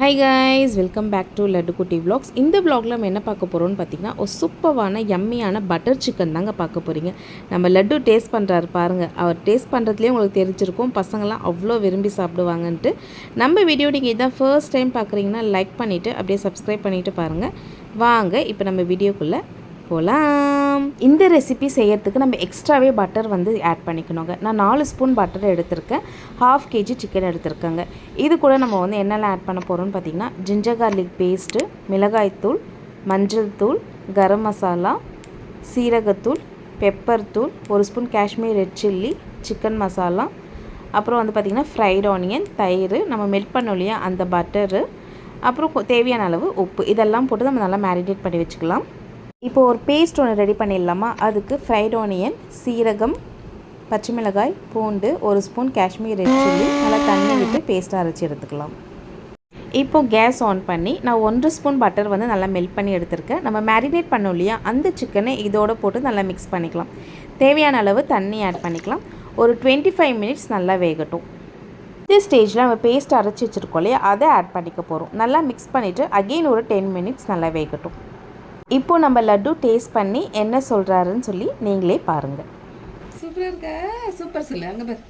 Hi guys welcome back to Laddu Kutty vlogs இந்த விளாகில் நம்ம என்ன பார்க்க போகிறோம்னு பார்த்தீங்கன்னா ஒரு சூப்பரான எம்மியான பட்டர் சிக்கன் தாங்க பார்க்க போகிறீங்க நம்ம லட்டு டேஸ்ட் பண்ணுறாரு பாருங்கள் அவர் டேஸ்ட் பண்ணுறதுலேயே உங்களுக்கு தெரிஞ்சிருக்கும். பசங்களாம் அவ்வளோ விரும்பி சாப்பிடுவாங்கன்ட்டு. நம்ம வீடியோ நீங்கள் இதான் ஃபர்ஸ்ட் டைம் பார்க்குறீங்கன்னா லைக் பண்ணிவிட்டு அப்படியே சப்ஸ்கிரைப் பண்ணிவிட்டு பாருங்கள் வாங்க இப்போ நம்ம வீடியோக்குள்ளே போகலாம் இந்த ரெசிபி செய்யறதுக்கு நம்ம எக்ஸ்ட்ராவே பட்டர் வந்து ஆட் பண்ணிக்கணுங்க. நான் நாலு ஸ்பூன் பட்டர் எடுத்திருக்கேன். ஹாஃப் கேஜி சிக்கன் எடுத்திருக்கேங்க. இது கூட நம்ம வந்து என்னெல்லாம் ஆட் பண்ண போகிறோம்னு பார்த்தீங்கன்னா ஜிஞ்சர் கார்லிக் பேஸ்ட்டு மிளகாய்த்தூள் மஞ்சள் தூள் கரம் மசாலா சீரகத்தூள் பெப்பர் தூள் ஒரு spoon Kashmir red chilli chicken masala அப்புறம் வந்து பார்த்திங்கன்னா ஃப்ரைட் ஆனியன் தயிர் நம்ம மெல்ட் பண்ணோம் இல்லையா அந்த பட்டரு அப்புறம் தேவையான அளவு உப்பு. இதெல்லாம் போட்டு நம்ம நல்லா மேரினேட் பண்ணி வச்சுக்கலாம். இப்போ ஒரு பேஸ்ட் ஒன்று ரெடி பண்ணிடலாமா? அதுக்கு ஃப்ரைட் ஆனியன் சீரகம் பச்சை மிளகாய் பூண்டு ஒரு ஸ்பூன் காஷ்மீர் ரெட் சில்லி நல்லா தண்ணி விட்டு பேஸ்ட்டாக அரைச்சி எடுத்துக்கலாம். இப்போ கேஸ் ஆன் பண்ணி நான் ஒன்று ஸ்பூன் பட்டர் வந்து நல்லா மெல்ட் பண்ணி எடுத்திருக்கேன். நம்ம மேரினேட் பண்ணோம் இல்லையா? அந்த சிக்கனை இதோட போட்டு நல்லா மிக்ஸ் பண்ணிக்கலாம். தேவையான அளவு தண்ணி ஆட் பண்ணிக்கலாம். ஒரு டுவெண்ட்டி ஃபைவ் மினிட்ஸ் நல்லா வேகட்டும். இந்த ஸ்டேஜில் நம்ம பேஸ்ட் அரைச்சி வச்சுருக்கோம் இல்லையா? அதை ஆட் பண்ணிக்க போகிறோம் நல்லா மிக்ஸ் பண்ணிவிட்டு அகெயின் ஒரு டென் மினிட்ஸ் நல்லா வேகட்டும். இப்போ நம்ம லட்டு டேஸ்ட் பண்ணி என்ன சொல்கிறாருன்னு சொல்லி நீங்களே பாருங்கள் சூப்பரா இருக்க? சூப்பர் சொல்லு அங்க பாரு.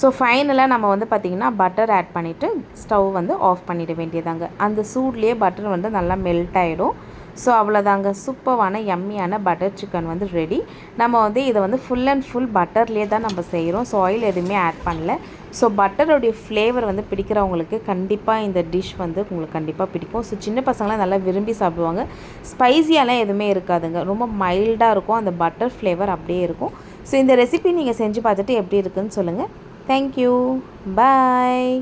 ஸோ ஃபைனலாக நம்ம வந்து பார்த்திங்கன்னா பட்டர் ஆட் பண்ணிவிட்டு ஸ்டவ் வந்து ஆஃப் பண்ணிட வேண்டியதாங்க. அந்த சூட்லேயே பட்டர் வந்து நல்லா மெல்ட் ஆகிடும் ஸோ அவ்வளோதாங்க சூப்பரான எம்மியான பட்டர் சிக்கன் வந்து ரெடி நம்ம வந்து இதை வந்து ஃபுல் அண்ட் ஃபுல் பட்டர்லேயே தான் நம்ம செய்கிறோம் ஸோ ஆயில் எதுவுமே ஆட் பண்ணல. ஸோ பட்டருடைய ஃப்ளேவர் வந்து பிடிக்கிறவங்களுக்கு கண்டிப்பாக இந்த டிஷ் வந்து உங்களுக்கு கண்டிப்பாக பிடிக்கும். ஸோ சின்ன பசங்களாம் நல்லா விரும்பி சாப்பிடுவாங்க. ஸ்பைசியாலாம் எதுவுமே இருக்காதுங்க. ரொம்ப மைல்டாக இருக்கும். அந்த பட்டர் ஃப்ளேவர் அப்படியே இருக்கும். ஸோ இந்த ரெசிபி நீங்கள் செஞ்சு பார்த்துட்டு எப்படி இருக்குன்னு சொல்லுங்கள் தேங்க்யூ பாய்